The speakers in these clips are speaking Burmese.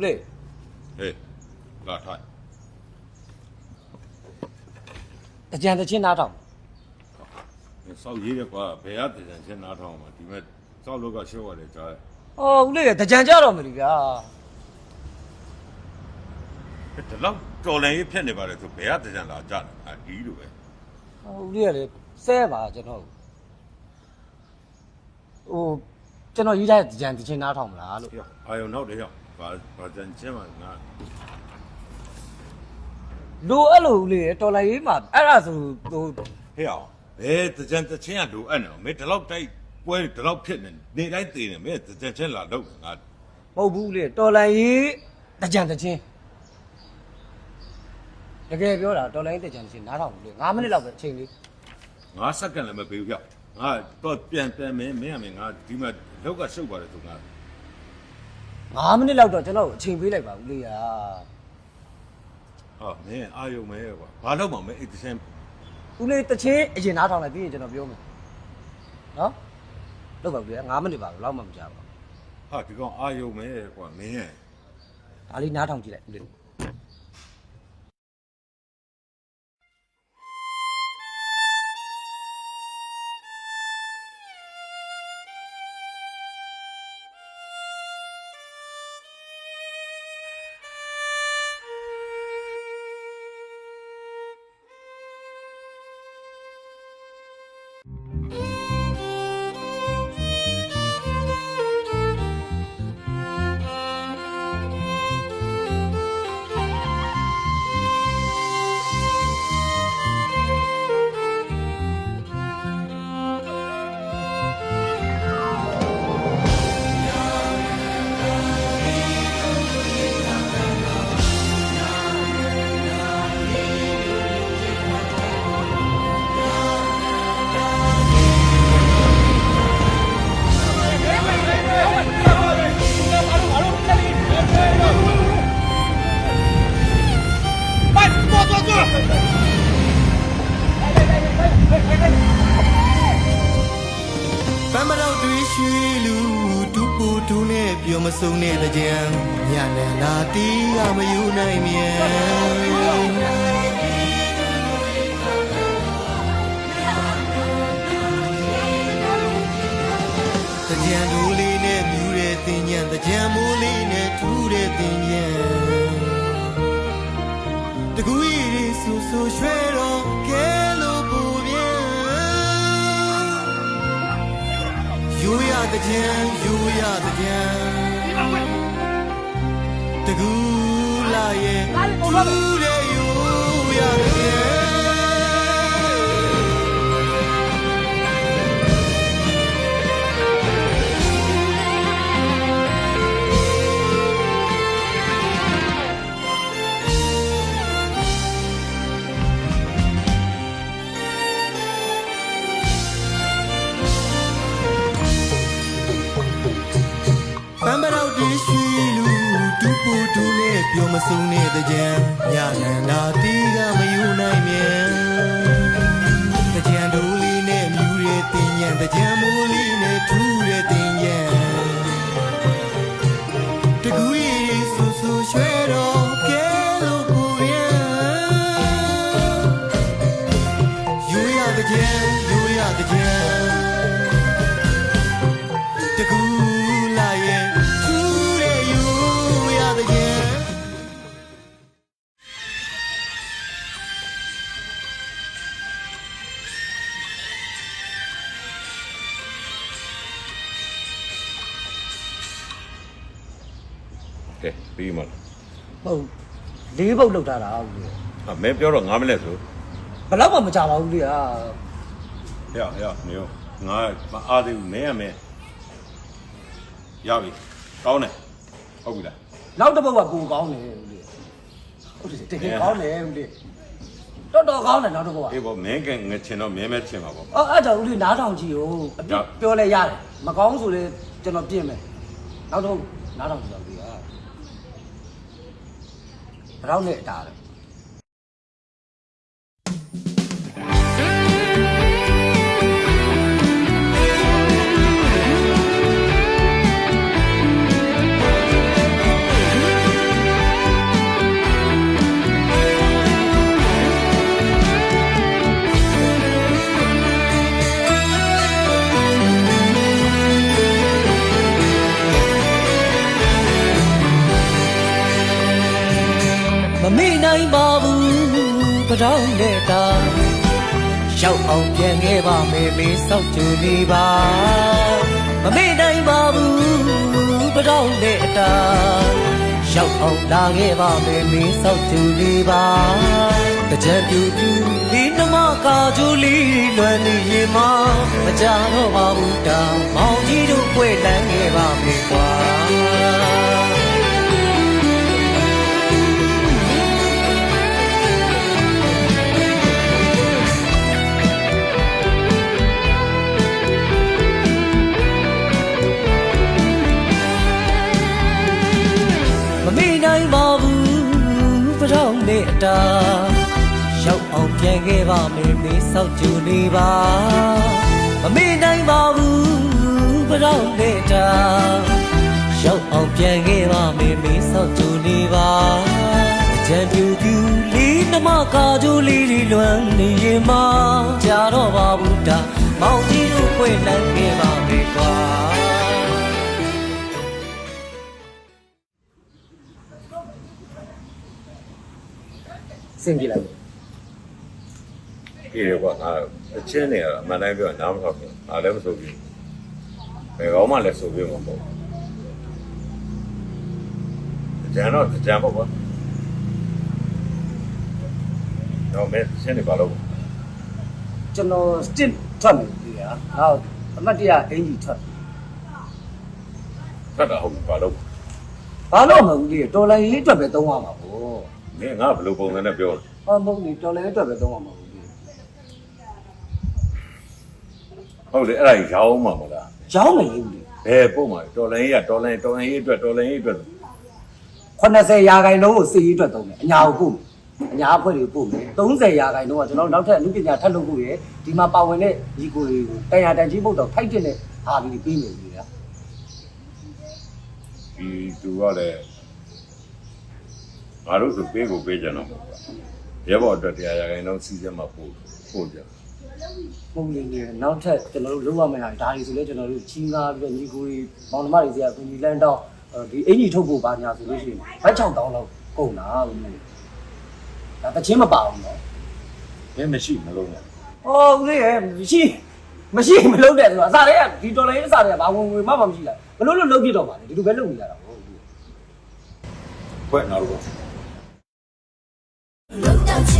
ဦးလေးဟေးလာထိုင်တကြံတချင်းနားထောင်စောက်ရေးတယ်ကွာဘယ်ရတည်စံချင်းနားထောင်မှာဒီမဲ့စောက်လောက်ကရှော့ရတယ်ကြားတယ်။အော်ဦးလေးတကြံကြတော့မလို့ဗျာဒီလောက်တော်လည်းဖြစ်နေပါတယ်ဆိုဘယ်ရတည်စံလာကြတယ်အဒီလိုပဲ။အော်ဦးလေးကလေဆဲပါကျွန်တော်။ဟိုကျွန်တော်ရေးထားတဲ့တကြံတချင်းနားထောင်မလားလို့ဟေ့အာယုံနောက်တယ်ဟေ့ ဘာဘာတန်ချင်းမှာငါလိုအဲ့လိုဦးလေးတော်လိုက်ရေးမှာအဲ့ဒါဆိုဟိုဟေ့အောင်ဘယ်တကြံတချင်းကလိုအပ်နေမင်းဒီလောက်တိုက်ပွဲဒီလောက်ဖြစ်နေနေတိုင်းတည်နေမင်းတကြံချင်းလာတော့ငါမဟုတ်ဘူးဦးလေးတော်လိုက်ရေးတကြံတချင်းတကယ်ပြောတာတော်လိုက်ရေးတကြံတချင်းနားထောင်ဦးလေး9မိနစ်လောက်ပဲအချိန်လေးငါစက္ကန့်လည်းမပေးဘူးဟေ့ငါတော့ပြန်ပြန်မင်းမင်းအမေငါဒီမှာလောက်ကရှုပ်ပါတယ်ဆိုငါ 9မိနစ်လောက်တော့ကျွန်တော်ကိုအချိန်ပေးလိုက်ပါဦးလေးရာဟာမင်းအာယုံမဲကွာဘာလို့မှမအဲ့တချင်းဦးလေးတချင်းအရင်နားထောင်လိုက်ပြီးရင်ကျွန်တော်ပြောမယ်နော်လောက်ပါဦးလေး9မိနစ်ပါလောက်မှမကြပါဘူးဟာဒီကောင်အာယုံမဲကွာမင်းရဲ့ဒါလေးနားထောင်ကြည့်လိုက်ဦးလေး ပ ကြံဒူလေးနဲ့မြူတဲ့တင်ညံတကြံမိုးလေးနဲ့ထူးတဲ့တင်ညံတကူရီဆူဆူရွှဲတော့ကဲလို့ပူပြန်ယူရတဲ့ကြံယူရတဲ့ကြံတကူလာရဲ့တူတဲ့ယူရတဲ့ကြံ ရီဆူဆူရွှဲ လေးပုတ်လောက်ထားတာဦးလေးဟာမင်းပြောတော့9မိနစ်ဆိုဘယ်တော့မှမကြပါဘူးလေဟာဟေ့ဟေ့နေရောငါမအားသေးဘူးမင်းရမင်းရပြီကောင်းတယ်ဟုတ်ပြီလားနောက်တစ်ပုတ်ကပူကောင်းတယ်ဦးလေးဟုတ်တယ်တကယ်ကောင်းတယ်ဦးလေးတော်တော်ကောင်းတယ်နောက်တစ်ပုတ်ကအေးဘောမင်းကငချင်တော့မင်းမဲချင်ပါပေါ့အော်အဲ့တော့ဦးလေးနားထောင်ကြည့်ဦးအပြရစ်ပြောလဲရတယ်မကောင်းဆိုလေကျွန်တော်ပြင်မယ်နောက်တော့နားထောင်ကြည့်ပါဦးလေးဟာ ဘယ်တော့နဲ့အတားလဲ မယ်မေးဆောက်ကြနေပါမမေ့နိုင်ပါဘူးပထောင်နဲ့တာရောက်အောင်လာခဲ့ပါမယ်မေးဆောက်ကြနေပါတကြံပြူပြူဒီနမကာဂျူလီလွမ်းနေရင်မမကြတော့ပါဘူးတာမောင်ကြီးတို့ပွဲလန်းခဲ့ပါမယ်ကွာ ပထောင်နဲ့အတာရောက်အောင်ပြန်ခဲ့ပါမယ်မေးဆောက်ကြနေပါမမေ့နိုင်ပါဘူးပထောင်နဲ့အတာရောက်အောင်ပြန်ခဲ့ပါမယ်မေးဆောက်ကြနေပါကြံပြူပြူလေးနမကာကြိုးလေးလေးလွမ်းနေရင်မကြတော့ပါဘူးတာမောင်ကြီးတို့ခွေလန်းခဲ့ပါမယ်ကွာ စင်ပြေလိုက်တယ်ပြေတယ်ကွာငါအချင်းနေရအမှန်တိုင်းပြောနားမထောက်ဘူးငါလည်းမဆိုဘူးဘယ်ကောင်းမှလည်းဆိုပြမှာမဟုတ်ဘူးကြံတော့ကြံပေါ့ကွာတော့မဲချင်းနေပါလို့ကျွန်တော်စတစ်ထွက်မယ်ဒီကနောက်အမတ်တရအင်ကြီးထွက်ဖတ်တာဟုတ်ပါလို့ဘာလို့မဟုတ်ဘူးလေတော်လိုင်းရေးအတွက်ပဲသုံးရမှာပေါ့ မင်းငါဘယ်လိုပုံစံနဲ့ပြောလဲဟောမဟုတ်ဘူးတော်လိုင်းရေးအတွက်ပဲသုံးရမှာပေါ့ဒီဟုတ်လေအဲ့ဒါရောင်းမှာမလားရောင်းမယ်လေဦးလေဘယ်ပုံမှာတော်လိုင်းကြီးကတော်လိုင်းတော်လိုင်းကြီးအတွက်တော်လိုင်းကြီးအတွက်80ရာခိုင်နှုန်းကိုစီရေးအတွက်သုံးမယ်အညာကိုပို့မယ်အညာအဖွဲ့တွေပို့မယ်30ရာခိုင်နှုန်းကကျွန်တော်နောက်ထပ်အမှုပညာထပ်လုပ်ဖို့ရယ်ဒီမှာပါဝင်တဲ့ဒီကိုတွေကိုတန်ရာတန်ကြီးပုတ်တော့ထိုက်တဲ့ဟာပြီးပြီးနေပြီလားဒီသူကလည်း ငါတို့ဆိုပေးကိုပေးကြတော့ပေါ့ကွာရဲဘော်အတွက်တရားရခိုင်တော့စီးစက်မှာပို့ပို့ကြပုံလေးနေနောက်ထပ်ကျွန်တော်တို့လုပ်ရမယ့်ဟာဒါတွေဆိုလဲကျွန်တော်တို့ချီးငါပြီးတော့ညီကိုတွေမောင်နှမတွေစီကကူညီလန်းတော့ဒီအင်ကြီးထုတ်ဖို့ပါညာဆိုလို့ရှိရင်ဘတ်6000လောက်ကုန်တာဦးလေးဒါတချင်းမပါဘူးနော်မင်းမရှိမလုံးနဲ့။အော်ဦးလေးရဲ့မရှိမရှိမလုပ်တဲ့ဆိုတော့အစားတွေကဒီဒေါ်လာရေးအစားတွေကဘာဝင်ဝင်မှမမရှိလား။ဘလို့လို့လုပ်ပြတော့ပါလေဒီလိုပဲလုပ်နေကြတာဟုတ်ဘူးခွက်နောက်တော့ 轮到去。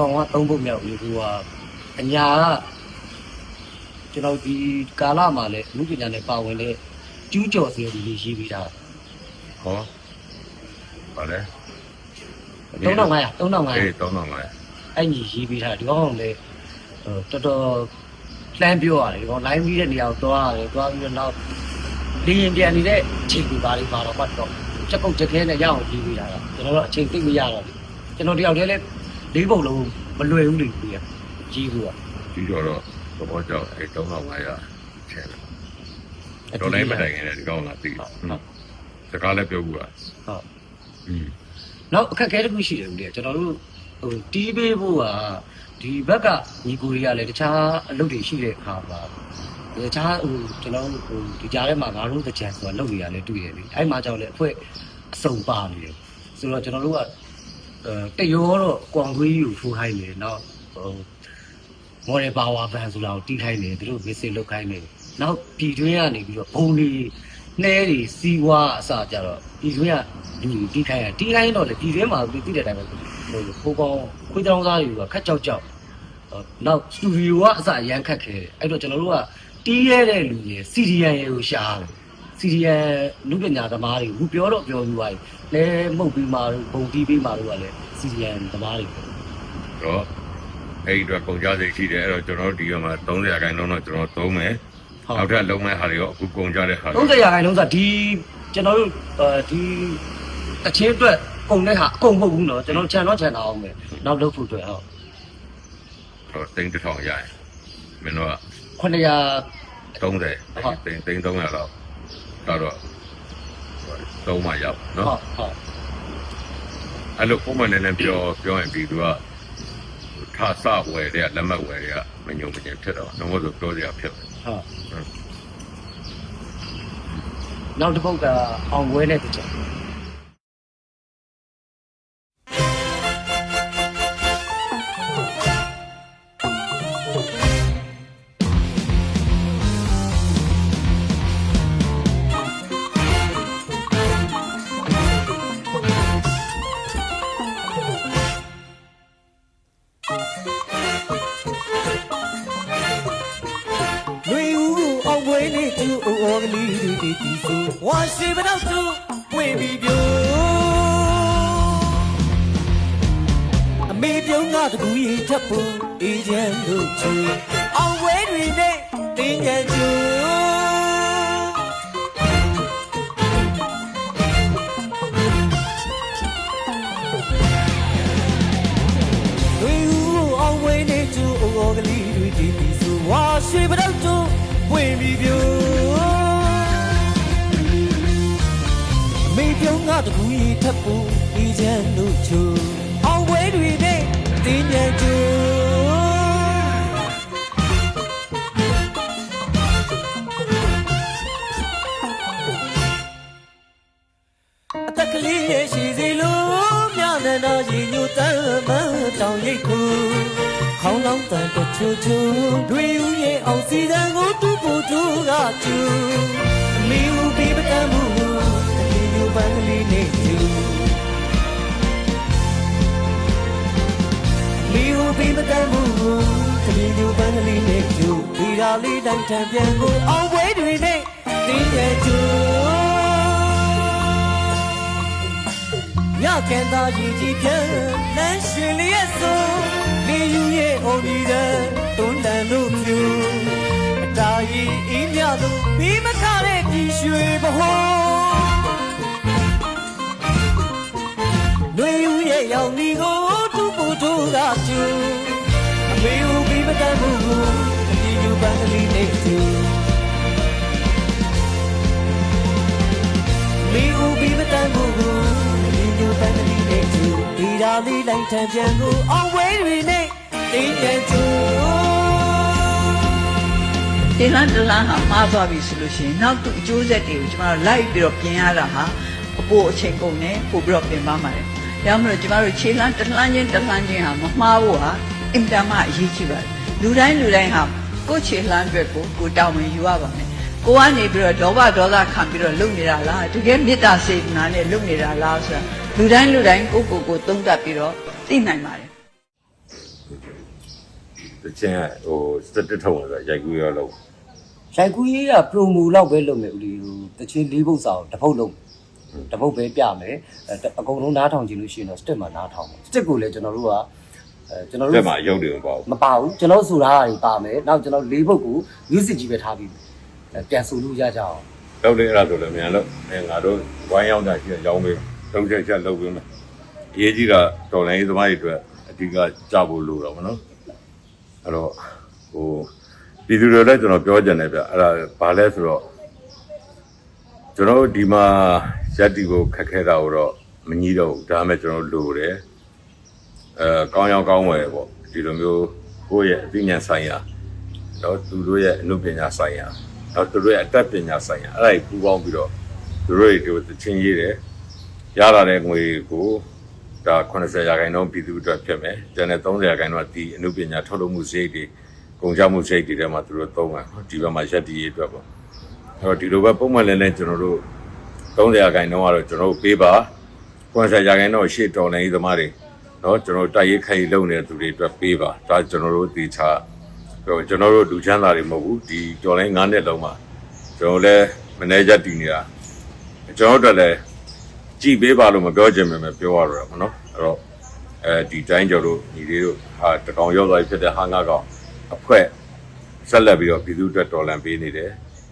ကောင်ကသုံးဖို့မြောက်ပြီကူကအညာကကျွန်တော်ဒီကာလမှာလည်းအမှုပညာနဲ့ပါဝင်တဲ့ကျူးကျော်စီတွေရေးပြီးသားဟောဗါလဲ3500 3500အေး3500အဲ့ညီရေးပေးထားတယ်ဒီကောင်ကလည်းဟိုတော်တော်လှမ်းပြောရတယ်ဒီကောင် line ပြီးတဲ့နေရာကိုသွားရတယ်သွားပြီးတော့နောက်လေရင်ပြန်နေတဲ့ချိန်ကူပါလေးပါတော့ပတ်တော့ချက်ကုတ်ချက်ခဲနဲ့ရအောင်ရေးပေးတာတော့ကျွန်တော်တို့အချိန်သိမရတော့ဘူးကျွန်တော်တယောက်တည်းလည်း လေးပုံလုံးမလွယ်ဘူးလေပြီးရကြီးဘူးอ่ะ ပြီးတော့တော့သဘောကျအဲ3500ချဲတယ်တော်လိုက်မတိုင်ခင်လည်းဒီကောင်လာသိတယ်စကားလည်းပြောဘူးอ่ะ ဟုတ် อืม နောက်အခက်အခဲတစ်ခုရှိတယ်ဦးလေးကျွန်တော်တို့ဟိုတီးပေးဖို့ကဒီဘက်ကညီကိုတွေကလည်းတခြားအလုပ်တွေရှိတဲ့အခါမှာတခြားဟိုကျွန်တော်ဟိုဒီကြားထဲမှာငါတို့တကြံဆိုတာလုပ်နေရတယ်တွေ့ရတယ်အဲ့မှာကြောင့်လည်းအဖွဲ့အစုံပါနေတယ်ဆိုတော့ကျွန်တော်တို့ကအဲ တရောတော့ကွန်ကွေးကိုထိုးခိုင်းတယ်နောက်ဟိုမော်ဒယ်ပါဝါဘန်ဆိုတာကိုတီးခိုင်းတယ်သူတို့မစ်စစ်လုပ်ခိုင်းတယ်နောက်ပြည်တွင်းကနေပြီးတော့ဘုံတွေနှဲတွေစီးဝါအစကြတော့ပြည်တွင်းကလူတွေတီးခိုင်းရတီးခိုင်းတော့လေပြည်တွင်းမှာသူသိတဲ့အတိုင်းပဲဟိုဟိုကောင်ခွေးတောင်းစားတွေကခက်ကြောက်ကြောက်ဟိုနောက်စတူဒီယိုကအစအရန်ခတ်ခဲတယ်အဲ့တော့ကျွန်တော်တို့ကတီးရတဲ့လူတွေစီဒီယန်ရေကိုရှားတယ် စီဒီယန်လူပညာသမားတွေဘူးပြောတော့ပြောပြီးသွားပြီလဲမှုတ်ပြီးမှတော့ဘုံတီးပြီးမှတော့ကလည်းစီဒီယန်သမားတွေ တော့အဲ့ဒီတော့ကုန်ကြစိတ်ရှိတယ်အဲ့တော့ကျွန်တော်တို့ဒီကမှာ30ခန်းလုံးတော့ကျွန်တော်သုံးမယ်နောက်ထပ်လုံးမဲ့ဟာတွေရောအခုကုန်ကြတဲ့ဟာတွေ 30ရာခိုင်နှုန်းဆိုဒီကျွန်တော်တို့ဒီအချင်းအတွက်ကုန်တဲ့ဟာအကုန်မဟုတ်ဘူးเนาะကျွန်တော်ခြံတော့ခြံတာအောင်မယ်နောက်လုပ်ဖို့အတွက်ဟုတ် တော့တိန်းတစ်ထောင်ရရင်မင်းတို့က 900 30တိန်းတိန်း300လောက် တော့သုံးမှရောက်ဟုနော်တ်ဟုတ်အဲ့လိုပုံမှန်နဲ့လည်းပြောပြောရင်ပြီးသူကထားစဝယ်တဲ့လက်မှတ်ဝယ်တဲ့မညုံမညင်ဖြစ်တော့တော့ဆိုပြောစရာဖြစ်တယ်ဟုတ်နောက်တစ်ပုတ်ကအောင်ဝဲတဲ့တကြံ လွေဦးကိုအောင်ပွဲနေသူအိုအော်ကလေးတွေတည်တည်ဆိုဝါရှိမတော့သူဝင်ပြီးပြိုအမေပြုံးကတကူရီထပ်ဖို့အေဂျင့်တို့ချူအောင်ပွဲတွေနဲ့တင်းညံချူ ဆိုဝါရှိမတော့သူဝင်ပြီးပြိုအမေပြုံးကတကူရီထပ်ဖို့အေဂျင့်တို့ချူအောင်ပွဲတွေနဲ့တင်းညံချူ ညိုတမ်းမန်းတောင်ရိတ်ခုခေါင်းလောင်းတန်တချူချူတွေဦးရဲ့အောင်စီတန်ကိုတူပူတူကချူအမီဦးပြီးပတမ်းမှုအလီညိုပန်းကလေးနဲ့ချူလီဦးပြီးပတမ်းမှုကလေးညိုပန်းကလေးနဲ့ချူဒီရာလေးတိုင်းတံပြန်ကိုအောင်ပွဲတွေနဲ့တင်းရဲ့ချူ ညကဲသားရည်ကြီးဖြန်းလမ်းရှင်လျက်ဆိုလေယူရဲ့အုံဒီတဲ့တွန်းတန်လို့မြူအတားရီအေးမြလို့ပြီးမခတဲ့ပြည်ရွှေဘဟောလွေယူရဲ့ရောင်ဒီကိုတူပူတူကကျူအမေဦးပြီးမတတ်ဘူးကိုအကြည့်ယူပန်းကလေးနဲ့ကျူမီဦးပြီးမတန်ဘူးကိုဒီညို ပန်းကလေးနဲ့ကျူဒီရာလေးလိုက်ထံပြန်ကိုအောင်ဝဲတွေနဲ့တင်းရဲ့ကျူတင်လန်းတလန်းဟာမှားသွားပြီဆိုလို့ရှိရင်နောက်သူအကျိုးဆက်တွေကိုကျမတို့လိုက်ပြီးတော့ပြင်ရတာဟာအပိုအချိန်ကုန်နေပို့ပြီးတော့ပြင်ပါမှာတယ်။ဒါမှမဟုတ်ကျမတို့ခြေလန်းတလှမ်းချင်းတလှမ်းချင်းဟာမမှားဖို့ဟာအင်တာမအရေးကြီးပါတယ်။လူတိုင်းလူတိုင်းဟာကိုယ့်ခြေလှမ်းအတွက်ကိုကိုယ်တောင်းဝင်ယူရပါမယ်။ကိုကနေပြီးတော့ဒေါဘဒေါသခံပြီးတော့လုပ်နေတာလားတကယ်မေတ္တာစေတနာနဲ့လုပ်နေတာလားဆိုတာ လူတိုင်းလူတိုင်းကိုယ့်ကိုယ်ကိုသုံးသပ်ပြီးတော့သိနိုင်ပါတယ်။တချင်းကဟိုစတက်ထုံဆိုရိုက်ကူးရောလို့ရိုက်ကူးရေးက promo လောက်ပဲလုပ်မယ်ဦးလေးဟိုတချင်းလေးပုတ်စာကိုတစ်ပုတ်လုံးတပုတ်ပဲပြမယ်အဲအကုန်လုံးနားထောင်ကြည့်လို့ရှိရင်တော့ stick မှာနားထောင်မယ် stick ကိုလည်းကျွန်တော်တို့ကအဲကျွန်တော်လက်တို့မှာရုပ်တွေမပေါ့မပါဘူးကျွန်တော်ဆိုတာတွေပါမယ်နောက်ကျွန်တော်လေးပုတ်ကို music ကြီးပဲထားပြီးအဲပြန်ဆိုလို့ရကြအောင်လောက်တယ်အဲ့ဒါဆိုလည်းမြန်လို့အဲငါတို့ဝိုင်းရောက်တာရှိရင်ရောင်းပေး သုံးချက်ချက်လုပ်ပေးမယ်အရေးကြီးတာတော်လိုင်းသမားတွေအတွက်အဓိကကြဖို့လိုတော့မနော်အဲ့တော့ဟိုပြည်သူတွေလည်းကျွန်တော်ပြောကြတယ်ဗျအဲ့ဒါဘာလဲဆိုတော့ကျွန်တော်တို့ဒီမှာရက်တီကိုခက်ခဲတာတော့မကြီးတော့ဘူးဒါပေမဲ့ကျွန်တော်တို့လိုတယ်အဲကောင်းရောင်းကောင်းဝယ်ပေါ့ဒီလိုမျိုးကိုယ့်ရဲ့အသိဉာဏ်ဆိုင်ရာတော့သူတို့ရဲ့အနုပညာဆိုင်ရာတော့သူတို့ရဲ့အတတ်ပညာဆိုင်ရာအဲ့ဒါကြီးပူးပေါင်းပြီးတော့သူတို့တွေဒီချင်းရေးတယ် ရလာတဲ့ငွေကိုဒါ80ရာခိုင်နှုန်းပြည်သူအတွက်ဖြစ်မယ်။ကျန်တဲ့30ရာခိုင်နှုန်းကဒီအမှုပညာထုတ်လုပ်မှုစိတ်တွေကုန်ကြမှုစိတ်တွေထဲမှာသူတို့သုံးမှာဒီဘက်မှာရက်တည်ရေးအတွက်ပေါ့။အဲ့တော့ဒီလိုပဲပုံမှန်လည်းလည်းကျွန်တော်တို့30ရာခိုင်နှုန်းကတော့ကျွန်တော်တို့ပေးပါ80ရာခိုင်နှုန်းရှေ့တော်လည်းဤသမားတွေနော်ကျွန်တော်တို့တိုက်ရိုက်ခိုင်လုံနေတဲ့သူတွေအတွက်ပေးပါ။ဒါကျွန်တော်တို့တေချာကျွန်တော်တို့လူချမ်းသာတွေမဟုတ်ဘူးဒီတော်လည်း9နှစ်လုံးမှာကျွန်တော်လည်းမနေကြတည်နေတာကျွန်တော်တို့လည်း ကြည်ပေးပါလို့မပြောချင်ပေမဲ့ပြောရတော့မနော်အဲ့တော့အဲဒီတိုင်းကျော်တို့ညီလေးတို့ဟာတကောင်ရောက်သွားပြီဖြစ်တဲ့ဟာငါကောင်အဖွဲဆက်လက်ပြီးတော့ပြည်သူအတွက်တော်လန်ပေးနေတယ်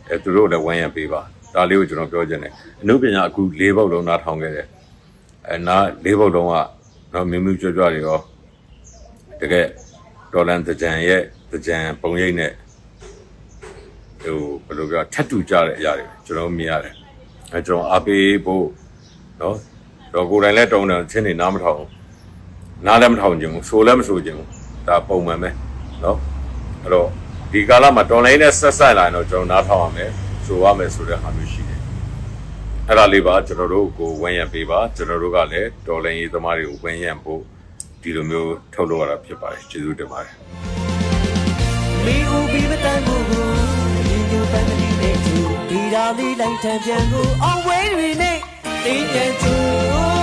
အဲသူတို့လည်းဝမ်းရံပေးပါဒါလေးကိုကျွန်တော်ပြောချင်တယ်အနုပညာအခု၄ဘုတ်လုံးနားထောင်ခဲ့တယ်အဲနား၄ဘုတ်လုံးကတော့မြမှုကြွကြွတွေရောတကယ်ဒေါ်လန်တကြံရဲ့တကြံပုံရိပ်နဲ့ဟိုဘယ်လိုပြောထတ်တူကြတဲ့အရာတွေကျွန်တော်မြင်ရတယ်အဲကျွန်တော်အားပေးဖို့ နော်တော့ကိုယ်တိုင်လည်းတုံတယ်ချင်းနေနားမထောင်ဘူးနားလည်းမထောင်ခြင်းဘူးဆိုလည်းမဆိုခြင်းဘူးဒါပုံမှန်ပဲနော်အဲ့တော့ဒီကာလမှာတော်လိုင်းနဲ့ဆက်ဆက်လာရင်တော့ကျွန်တော်နားထောင်ရမယ်ဆိုရမယ်ဆိုတဲ့ဟာမျိုးရှိတယ်အဲ့ဒါလေးပါကျွန်တော်တို့ကိုဝန်းရံပေးပါကျွန်တော်တို့ကလည်းတော်လိုင်းရေးသမားတွေကိုဝန်းရံဖို့ဒီလိုမျိုးထုတ်လို့ရတာဖြစ်ပါတယ်ကျေးဇူးတင်ပါတယ်မီဦးပြီးမတန်ဘူးဒီလိုပန်းမီနဲ့သူဒီရာလေးလို က်ထံပြ